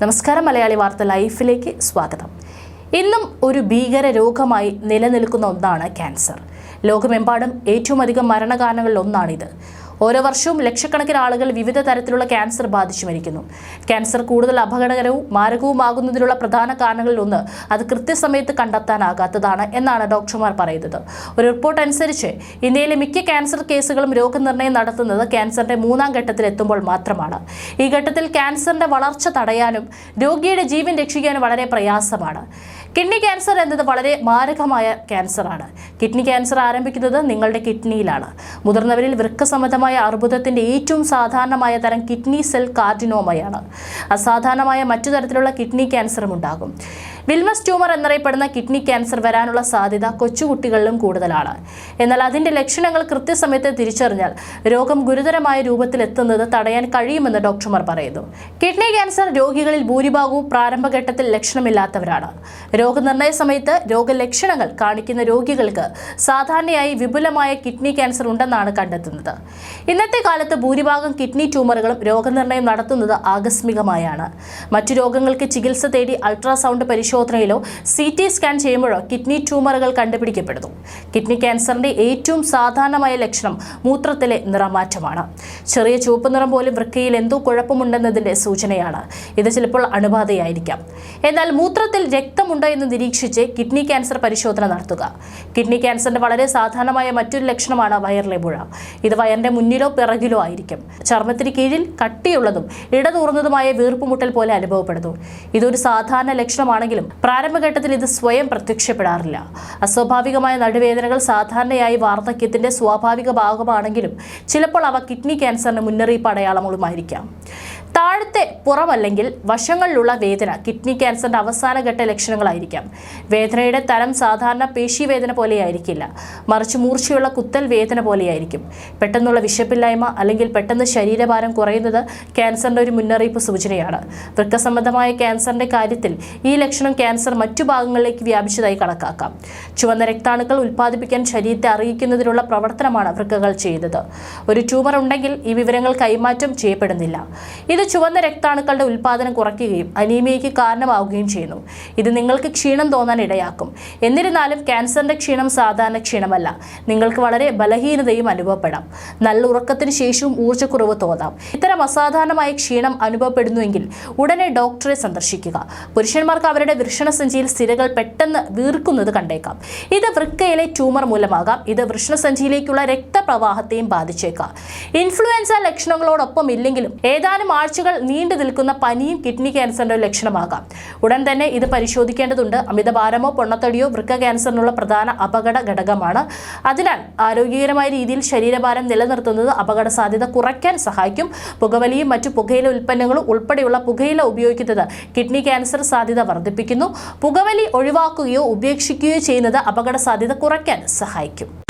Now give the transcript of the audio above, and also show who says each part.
Speaker 1: നമസ്കാരം മലയാളി വാർത്ത ലൈഫിലേക്ക് സ്വാഗതം. ഇന്നും ഒരു ഭീകര രോഗമായി നിലനിൽക്കുന്ന ഒന്നാണ് ക്യാൻസർ. ലോകമെമ്പാടും ഏറ്റവും അധികം മരണകാരണങ്ങളിൽ ഒന്നാണിത് ഓരോ വർഷവും ലക്ഷക്കണക്കിന് ആളുകൾ വിവിധ തരത്തിലുള്ള ക്യാൻസർ ബാധിച്ചു മരിക്കുന്നു. ക്യാൻസർ കൂടുതൽ അപകടകരവും മാരകവുമാകുന്നതിനുള്ള പ്രധാന കാരണങ്ങളിൽ ഒന്ന് അത് കൃത്യസമയത്ത് കണ്ടെത്താനാകാത്തതാണ് എന്നാണ് ഡോക്ടർമാർ പറയുന്നത്. ഒരു റിപ്പോർട്ട് അനുസരിച്ച് ഇന്ത്യയിലെ മിക്ക ക്യാൻസർ കേസുകളും രോഗനിർണയം നടത്തുന്നത് ക്യാൻസറിന്റെ മൂന്നാം ഘട്ടത്തിൽ എത്തുമ്പോൾ മാത്രമാണ്. ഈ ഘട്ടത്തിൽ ക്യാൻസറിന്റെ വളർച്ച തടയാനും രോഗിയുടെ ജീവൻ രക്ഷിക്കാനും വളരെ പ്രയാസമാണ്. കിഡ്നി ക്യാൻസർ എന്നത് വളരെ മാരകമായ ക്യാൻസറാണ്. കിഡ്നി ക്യാൻസർ ആരംഭിക്കുന്നത് നിങ്ങളുടെ കിഡ്നിയിലാണ്. മുതിർന്നവരിൽ വൃക്ക സംബന്ധമായ അർബുദത്തിന്റെ ഏറ്റവും സാധാരണമായ തരം കിഡ്നി സെൽ കാർഡിനോമയാണ്. അസാധാരണമായ മറ്റു തരത്തിലുള്ള കിഡ്നി ക്യാൻസറും ഉണ്ടാകും. വിൽമസ് ട്യൂമർ എന്നറിയപ്പെടുന്ന കിഡ്നി ക്യാൻസർ വരാനുള്ള സാധ്യത കൊച്ചുകുട്ടികളിലും കൂടുതലാണ്. എന്നാൽ അതിന്റെ ലക്ഷണങ്ങൾ കൃത്യസമയത്ത് തിരിച്ചറിഞ്ഞാൽ രോഗം ഗുരുതരമായ രൂപത്തിൽ എത്തുന്നത് തടയാൻ കഴിയുമെന്ന് ഡോക്ടർമാർ പറയുന്നു. കിഡ്നി ക്യാൻസർ രോഗികളിൽ ഭൂരിഭാഗവും പ്രാരംഭഘട്ടത്തിൽ ലക്ഷണമില്ലാത്തവരാണ്. രോഗനിർണയ സമയത്ത് രോഗലക്ഷണങ്ങൾ കാണിക്കുന്ന രോഗികൾക്ക് സാധാരണയായി വിപുലമായ കിഡ്നി ക്യാൻസർ ഉണ്ടെന്നാണ് കണ്ടെത്തുന്നത്. ഇന്നത്തെ കാലത്ത് ഭൂരിഭാഗം കിഡ്നി ട്യൂമറുകളും രോഗനിർണയം നടത്തുന്നത് ആകസ്മികമായാണ്. മറ്റു രോഗങ്ങൾക്ക് ചികിത്സ തേടി അൾട്രാസൗണ്ട് പരിശോധനയിലോ സി ടി സ്കാൻ ചെയ്യുമ്പോഴോ കിഡ്നി ട്യൂമറുകൾ കണ്ടുപിടിക്കപ്പെടുന്നു. കിഡ്നി ക്യാൻസറിന്റെ ഏറ്റവും സാധാരണമായ ലക്ഷണം മൂത്രത്തിലെ നിറമാറ്റമാണ്. ചെറിയ ചുവപ്പ് നിറം പോലും വൃക്കയിൽ എന്തോ കുഴപ്പമുണ്ടെന്നതിന്റെ സൂചനയാണ്. ഇത് ചിലപ്പോൾ അണുബാധയായിരിക്കാം. എന്നാൽ മൂത്രത്തിൽ രക്തമുണ്ടോ എന്ന് നിരീക്ഷിച്ച് കിഡ്നി ക്യാൻസർ പരിശോധന നടത്തുക. കിഡ്നി ക്യാൻസറിന്റെ വളരെ സാധാരണമായ മറ്റൊരു ലക്ഷണമാണ് വയറിലെ മുഴ ഇത് വയറിന്റെ മുന്നിലോ പിറകിലോ ആയിരിക്കും. ചർമ്മത്തിന് കീഴിൽ കട്ടിയുള്ളതും ഇടതൂർന്നതുമായ വീർപ്പുമുട്ടൽ പോലെ അനുഭവപ്പെടുന്നു. ഇതൊരു സാധാരണ ലക്ഷണമാണെങ്കിലും പ്രാരംഭഘട്ടത്തിൽ ഇത് സ്വയം പ്രത്യക്ഷപ്പെടാറില്ല. അസ്വാഭാവികമായ നടുവേദനകൾ സാധാരണയായി വാർദ്ധക്യത്തിന്റെ സ്വാഭാവിക ഭാഗമാണെങ്കിലും ചിലപ്പോൾ അവ കിഡ്നി ക്യാൻസറിന് മുന്നറിയിപ്പ് അടയാളങ്ങളുമായിരിക്കാം താഴത്തെ പുറമല്ലെങ്കിൽ വശങ്ങളിലുള്ള വേദന കിഡ്നി ക്യാൻസറിന്റെ അവസാനഘട്ട ലക്ഷണങ്ങളായിരിക്കാം. വേദനയുടെ തരം സാധാരണ പേശീവേദന പോലെയായിരിക്കില്ല. മറിച്ച് മൂർച്ചയുള്ള കുത്തൽ വേദന പോലെയായിരിക്കും. പെട്ടെന്നുള്ള വിശപ്പില്ലായ്മ അല്ലെങ്കിൽ പെട്ടെന്ന് ശരീരഭാരം കുറയുന്നത് ക്യാൻസറിന്റെ ഒരു മുന്നറിയിപ്പ് സൂചനയാണ്. വൃക്ക സംബന്ധമായ ക്യാൻസറിന്റെ കാര്യത്തിൽ ഈ ലക്ഷണം ക്യാൻസർ മറ്റു ഭാഗങ്ങളിലേക്ക് വ്യാപിച്ചതായി കണക്കാക്കാം. ചുവന്ന രക്താണുക്കൾ ഉൽപ്പാദിപ്പിക്കാൻ ശരീരത്തെ അറിയിക്കുന്നതിനുള്ള പ്രവർത്തനമാണ് വൃക്കകൾ ചെയ്തത് ഒരു ട്യൂമർ ഉണ്ടെങ്കിൽ ഈ വിവരങ്ങൾ കൈമാറ്റം ചെയ്യപ്പെടുന്നില്ല. ഇത് ചുവന്ന രക്താണുക്കളുടെ ഉൽപ്പാദനം കുറയ്ക്കുകയും അനീമിയയ്ക്ക് കാരണമാവുകയും ചെയ്യുന്നു. ഇത് നിങ്ങൾക്ക് ക്ഷീണം തോന്നാൻ ഇടയാക്കും. എന്നിരുന്നാലും ക്യാൻസറിന്റെ ക്ഷീണം സാധാരണ ക്ഷീണമല്ല. നിങ്ങൾക്ക് വളരെ ബലഹീനതയും അനുഭവപ്പെടാം. നല്ല ഉറക്കത്തിന് ശേഷവും ഊർജക്കുറവ് തോന്നാം. ഇത്തരം അസാധാരണമായ ക്ഷീണം അനുഭവപ്പെടുന്നുവെങ്കിൽ ഉടനെ ഡോക്ടറെ സന്ദർശിക്കുക. പുരുഷന്മാർക്ക് അവരുടെ വൃഷണസഞ്ചിയിൽ സ്ഥിരകൾ പെട്ടെന്ന് വീർക്കുന്നത് കണ്ടേക്കാം. ഇത് വൃക്കയിലെ ട്യൂമർ മൂലമാകാം. ഇത് വൃഷണസഞ്ചിയിലേക്കുള്ള രക്തപ്രവാഹത്തെയും ബാധിച്ചേക്കാം. ഇൻഫ്ലുവൻസ ലക്ഷണങ്ങളോടൊപ്പം ഇല്ലെങ്കിലും ഏതാനും ആഴ്ചകൾ നീണ്ടു നിൽക്കുന്ന പനിയും കിഡ്നി ക്യാൻസറിന്റെ ലക്ഷണമാകാം. ഉടൻ തന്നെ ഇത് പരിശോധിക്കേണ്ടതുണ്ട്. അമിതഭാരമോ പൊണ്ണത്തടിയോ വൃക്ക ക്യാൻസറിനുള്ള പ്രധാന അപകട ഘടകമാണ്. അതിനാൽ ആരോഗ്യകരമായ രീതിയിൽ ശരീരഭാരം നിലനിർത്തുന്നത് അപകട സാധ്യത കുറയ്ക്കാൻ സഹായിക്കും. പുകവലിയും മറ്റു പുകയില ഉൽപ്പന്നങ്ങളും ഉൾപ്പെടെയുള്ള പുകയില ഉപയോഗിക്കുന്നത് കിഡ്നി ക്യാൻസർ സാധ്യത വർദ്ധിപ്പിക്കുന്നു. പുകവലി ഒഴിവാക്കുകയോ ഉപേക്ഷിക്കുകയോ ചെയ്യുന്നത് അപകട സാധ്യത കുറയ്ക്കാൻ സഹായിക്കും.